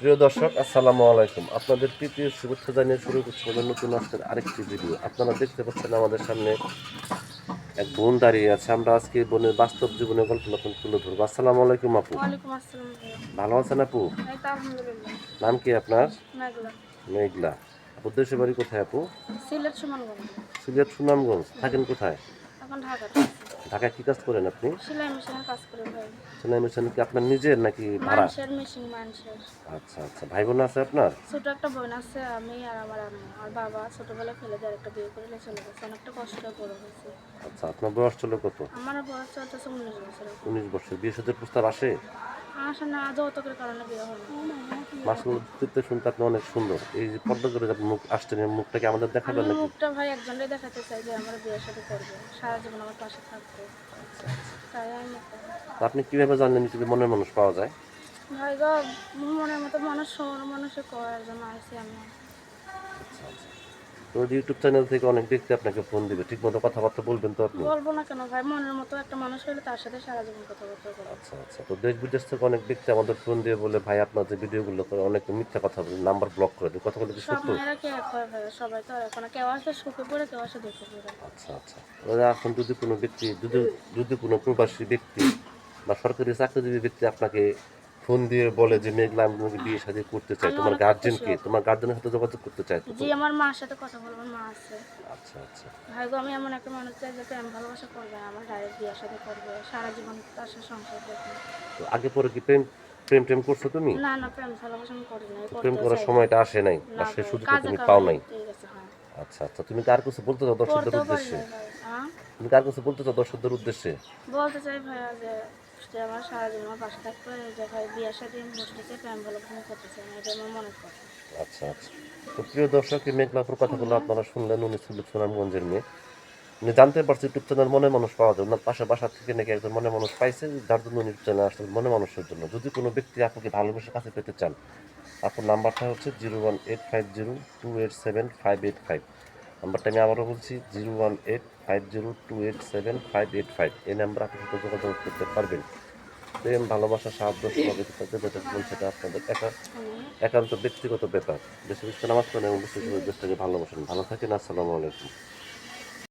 প্রিয় দর্শক আসসালামু আলাইকুম। আপনাদের তৃতীয় শুভেচ্ছা জানিয়ে শুরু করছি আমাদের নতুন আজকের আরেকটি ভিডিও আপনারা দেখতে পাচ্ছেন আমাদের সামনে এক বোন দাঁড়িয়ে আছে। আমরা আজকে বোনের বাস্তব জীবনের গল্প নতুন তুলে ধরবো। আসসালামু আলাইকুম আপু। ভালো আছেন আপু? নাম কি আপনার? মেঘলা। আপু দেশের বাড়ি কোথায় আপু? সিলেট সুমনগঞ্জ সিলেট সুনামগঞ্জ। থাকেন কোথায়? আছি। ঢাকায় কি কাজ করেন আপনি? সেলাই মেশিনে কাজ করেন ভাই। সেলাই মেশিন কি আপনার নিজের নাকি ভাড়া? মানুষের মেশিন মানুষের। আচ্ছা আচ্ছা। ভাই বোন আছে আপনার? ছোট একটা বোন আছে আমি আর আমার আম্মু। আর বাবা ছোটবেলায় ফেলে দিয়ে একটা বিয়ে করে চলে গেছে। অনেকটা কষ্ট করে বড় হয়েছে আচ্ছা আপনার বয়স চলে কত? আমার বয়স চলতেছে উনিশ বছর। উনিশ বছর। বিয়ে সাথে প্রস্তাব আসে? দেখতে শুনতে আপনি অনেক সুন্দর। এই যে পর্দা করে আপনি মুখ আসছেন আমাদের দেখাবেন নাকি? মুখটা ভাই দেখাতে চাই যে আমার বিয়ের সাথে করবে। সারা জীবন আমার পাশে থাকবে। তাই আমি আপনি কীভাবে জানলেন যে মনের মানুষ পাওয়া যায়? ভাই গো মনের মতো মানুষ মানুষের মানুষে আছে জন্য আইসি আমি। তো ইউটিউব চ্যানেল থেকে অনেক ব্যক্তি আপনাকে ফোন দিবে। ঠিক মতো কথাবার্তা বলবেন তো আপনি? বলব না কেন ভাই? মনের মতো একটা মানুষ হলে তার সাথে সারা জীবন কথাবার্তা বলব। আচ্ছা আচ্ছা। তো দেশ বিদেশ থেকে অনেক ব্যক্তি আমাদের ফোন দিয়ে বলে ভাই আপনার যে ভিডিওগুলো করে অনেক মিথ্যা কথা বলে নাম্বার ব্লক করে দেয়। কথাগুলো কি সত্য? মেয়েরা কি এক হয় ভাই? সবাই তো এখন কেউ আসে সুখে পড়ে কেউ আসে দুঃখে পড়ে। আচ্ছা আচ্ছা। এখন যদি কোনো ব্যক্তি যদি যদি কোনো প্রবাসী ব্যক্তি বা সরকারি চাকরিজীবী ব্যক্তি আপনাকে ফোন দিয়ে বলে যে মেঘলা আমি তোমাকে বিয়ে শাদী করতে চাই। তোমার গার্জেন কে? তোমার গার্জেনের সাথে যোগাযোগ করতে চাই তো জি আমার মার সাথে কথা বলব মা আছে। আচ্ছা আচ্ছা। ভাই গো আমি এমন একটা মানুষ চাই যে প্রেম ভালোবাসা করবে আমার ডাইরেক্ট বিয়ের সাথে করবে। সারা জীবন তার সাথে সংসার করবে। তো আগে পরে কি প্রেম প্রেম টেম করছ তুমি? না না প্রেম ভালোবাসা আমি করি না প্রেম করার সময়টা আসে নাই সে সুযোগটা তুমি পাও নাই। ঠিক আছে হ্যাঁ। আচ্ছা আচ্ছা তুমি কার কাছে বলতে চাও দর্শকদের উদ্দেশ্যে? তুমি কার কাছে বলতে চাও দর্শকদের উদ্দেশ্যে? বলতে চাই ভাইয়া যে যে আমার সারা জীবন আমার পাশে থাকবে যে ভাই বিয়ের সাথে বসতেছে প্রেম ভালোবাসা আমি করতে চাই না এটা আমার মনের কথা আচ্ছা আচ্ছা। তো প্রিয় দর্শক এই মেঘলাপুর কথাগুলো আপনারা শুনলেন উনি ছিল সুনামগঞ্জের মেয়ে। উনি জানতে পারছে ইউটিউব চ্যানেল মনে মানুষ পাওয়া যায়। ওনার পাশে বাসা থেকে নাকি একজন মনে মানুষ পাইছে যার জন্য উনি চ্যানেল আসলে মনে মানুষের জন্য। যদি কোনো ব্যক্তি আপনাকে ভালোবেসে কাছে পেতে চান আপনার নাম্বারটা হচ্ছে zero one eight five zero two eight seven five eight five. নাম্বারটা আমি আবারও বলছি, zero one eight five zero two eight seven five eight five. এই নাম্বার আপনি সাথে যোগাযোগ করতে পারবেন। প্রেম, ভালোবাসা, সাহায্য, সহযোগিতা যেটা বলুন সেটা আপনাদের একা একান্ত ব্যক্তিগত ব্যাপার। দেশে বেশি নামাজ পড়েন এবং দেশের দেশটাকে ভালোবাসেন। ভালো থাকেন, আসসালামু আলাইকুম।